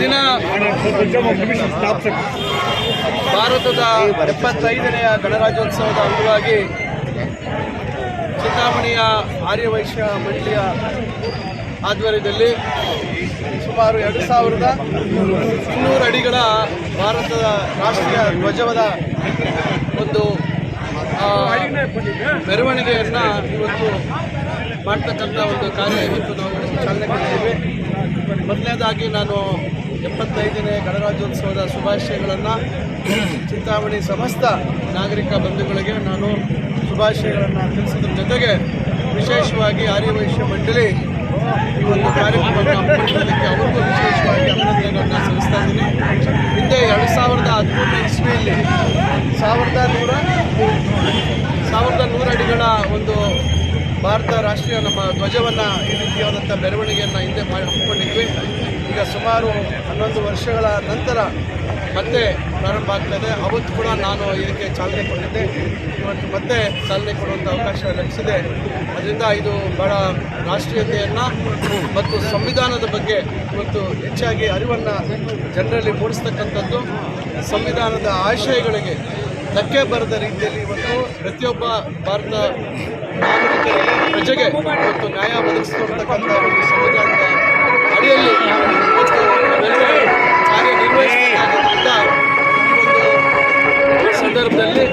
ದಿನ ಭಾರತದ ಎಪ್ಪತ್ತೈದನೆಯ ಗಣರಾಜ್ಯೋತ್ಸವದ ಅಂಗವಾಗಿ ಚಿಂತಾಮಣಿಯ ಆರ್ಯವೈಶ್ಯ ಮಂಡಳಿಯ ಆಧ್ವರ್ಯದಲ್ಲಿ ಸುಮಾರು ಎರಡು ಸಾವಿರದ ಇನ್ನೂರು ಅಡಿಗಳ ಭಾರತದ ರಾಷ್ಟ್ರೀಯ ಧ್ವಜವದ ಒಂದು ಮೆರವಣಿಗೆಯನ್ನು ಇವತ್ತು ಮಾಡ್ತಕ್ಕಂಥ ಒಂದು ಕಾರ್ಯ ಇವತ್ತು ನಾವು ಚಾಲನೆ ಮೊದಲನೇದಾಗಿ ನಾನು ಎಪ್ಪತ್ತೈದನೇ ಗಣರಾಜ್ಯೋತ್ಸವದ ಶುಭಾಶಯಗಳನ್ನು ಚಿಂತಾಮಣಿ ಸಮಸ್ತ ನಾಗರಿಕ ಬಂಧುಗಳಿಗೆ ನಾನು ಶುಭಾಶಯಗಳನ್ನು ತಿಳಿಸೋದ್ರ ಜೊತೆಗೆ ವಿಶೇಷವಾಗಿ ಆರ್ಯವೈಶ್ಯ ಮಂಡಳಿ ಈ ಒಂದು ಕಾರ್ಯಕ್ರಮವನ್ನು ಅವರಿಗೂ ವಿಶೇಷವಾಗಿ ಅಭಿನಂದನೆಗಳನ್ನು ಸಲ್ಲಿಸ್ತಾ ಇದ್ದೀನಿ. ಹಿಂದೆ ಎರಡು ಸಾವಿರದ ಹದಿಮೂರನೇ ಇಸ್ವಿಯಲ್ಲಿ ಸಾವಿರದ ನೂರ ಸಾವಿರದ ನೂರ ಅಡಿಗಳ ಒಂದು ಭಾರತ ರಾಷ್ಟ್ರೀಯ ನಮ್ಮ ಧ್ವಜವನ್ನು ಈ ರೀತಿಯಾದಂಥ ಮೆರವಣಿಗೆಯನ್ನು ಹಿಂದೆ ಮಾಡಿ ಹಮ್ಮಿಕೊಂಡಿದ್ವಿ ಈಗ ಸುಮಾರು ಹನ್ನೊಂದು ವರ್ಷಗಳ ನಂತರ ಮತ್ತೆ ಪ್ರಾರಂಭ ಆಗ್ತದೆ. ಅವತ್ತು ಕೂಡ ನಾನು ಇದಕ್ಕೆ ಚಾಲನೆ ಕೊಟ್ಟಿದ್ದೆ. ಇವತ್ತು ಮತ್ತೆ ಚಾಲನೆ ಕೊಡುವಂಥ ಅವಕಾಶ ಲಭಿಸಿದೆ. ಅದರಿಂದ ಇದು ಬಹಳ ರಾಷ್ಟ್ರೀಯತೆಯನ್ನು ಮತ್ತು ಸಂವಿಧಾನದ ಬಗ್ಗೆ ಇವತ್ತು ಹೆಚ್ಚಾಗಿ ಅರಿವನ್ನು ಜನರಲ್ಲಿ ಮೂಡಿಸ್ತಕ್ಕಂಥದ್ದು. ಸಂವಿಧಾನದ ಆಶಯಗಳಿಗೆ ಧಕ್ಕೆ ಬರದ ರೀತಿಯಲ್ಲಿ ಇವತ್ತು ಪ್ರತಿಯೊಬ್ಬ ಭಾರತ ನಾಗರಿಕರಿಗೆ ಪ್ರಜೆಗೆ ಇವತ್ತು ನ್ಯಾಯ ಒದಗಿಸಿಕೊಡ್ತಕ್ಕಂಥ ಒಂದು ಸಂವಿಧಾನದ ಅಡಿಯಲ್ಲಿ ಕಾರ್ಯನಿರ್ವಹಿಸಬೇಕಾಗಿದ್ದರಿಂದ ಈ ಒಂದು ಸಂದರ್ಭದಲ್ಲಿ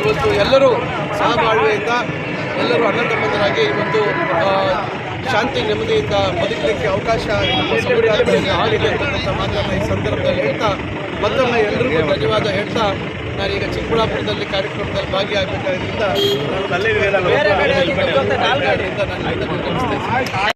ಇವತ್ತು ಎಲ್ಲರೂ ಸಹಬಾಳ್ವೆಯಿಂದ, ಎಲ್ಲರೂ ಅಣ್ಣ ತಮ್ಮಂದರಾಗಿ ಇವತ್ತು ಶಾಂತಿ ನೆಮ್ಮದಿಯಿಂದ ಬದುಕಲಿಕ್ಕೆ ಅವಕಾಶ ಸಂವಿಧಾನದಲ್ಲಿ ಆಗಿದೆ ಅಂತಕ್ಕಂಥ ಮಾತನ್ನು ಈ ಸಂದರ್ಭದಲ್ಲಿ ಹೇಳ್ತಾ ಮತ್ತೊಮ್ಮೆ ಎಲ್ಲರಿಗೂ ಧನ್ಯವಾದ ಹೇಳ್ತಾ ನಾನೀಗ ಚಿಕ್ಕಬಳ್ಳಾಪುರದಲ್ಲಿ ಕಾರ್ಯಕ್ರಮದಲ್ಲಿ ಭಾಗಿಯಾಗಬೇಕಾದ್ರಿಂದ ನಾನು ನಾನು